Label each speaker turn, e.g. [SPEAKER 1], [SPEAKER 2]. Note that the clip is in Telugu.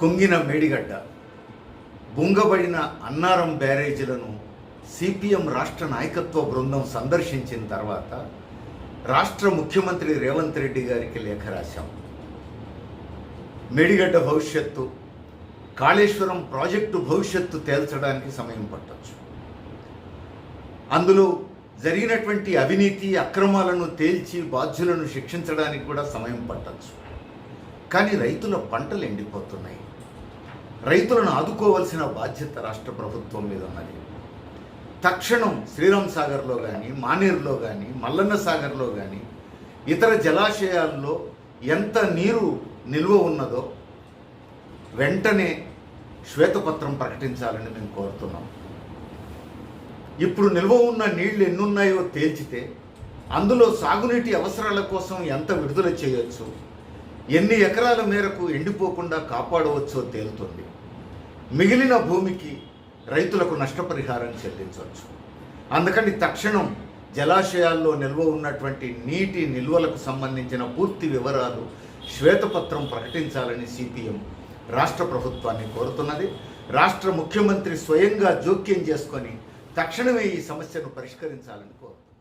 [SPEAKER 1] కుంగిన మేడిగడ్డ బుంగబడిన అన్నారం బ్యారేజీలను సిపిఎం రాష్ట్ర నాయకత్వ బృందం సందర్శించిన తర్వాత రాష్ట్ర ముఖ్యమంత్రి రేవంత్ రెడ్డి గారికి లేఖ రాశాం. మేడిగడ్డ భవిష్యత్తు కాళేశ్వరం ప్రాజెక్టు భవిష్యత్తు తేల్చడానికి సమయం పట్టవచ్చు అందులో జరిగినటువంటి అవినీతి అక్రమాలను తేల్చి బాధ్యులను శిక్షించడానికి కూడా సమయం పట్టవచ్చు కానీ రైతుల పంటలు ఎండిపోతున్నాయి. రైతులను ఆదుకోవాల్సిన బాధ్యత రాష్ట్ర ప్రభుత్వం మీద ఉన్నది. తక్షణం శ్రీరామ్ సాగర్లో కానీ మానేరులో కానీ మల్లన్న సాగర్లో కానీ ఇతర జలాశయాల్లో ఎంత నీరు నిల్వ ఉన్నదో వెంటనే శ్వేతపత్రం ప్రకటించాలని మేము కోరుతున్నాం. ఇప్పుడు నిల్వ ఉన్న నీళ్ళు ఎన్నున్నాయో తేల్చితే అందులో సాగునీటి అవసరాల కోసం ఎంత విడుదల చేయొచ్చు? ఎన్ని ఎకరాల మేరకు ఎండిపోకుండా కాపాడవచ్చో తేలుతుంది. మిగిలిన భూమికి రైతులకు నష్టపరిహారం చెల్లించవచ్చు. అందుకని తక్షణం జలాశయాల్లో నిల్వ ఉన్నటువంటి నీటి నిల్వలకు సంబంధించిన పూర్తి వివరాలు శ్వేతపత్రం ప్రకటించాలని సిపిఎం రాష్ట్ర ప్రభుత్వాన్ని కోరుతున్నది. రాష్ట్ర ముఖ్యమంత్రి స్వయంగా జోక్యం చేసుకొని తక్షణమే ఈ సమస్యను పరిష్కరించాలని కోరుతుంది.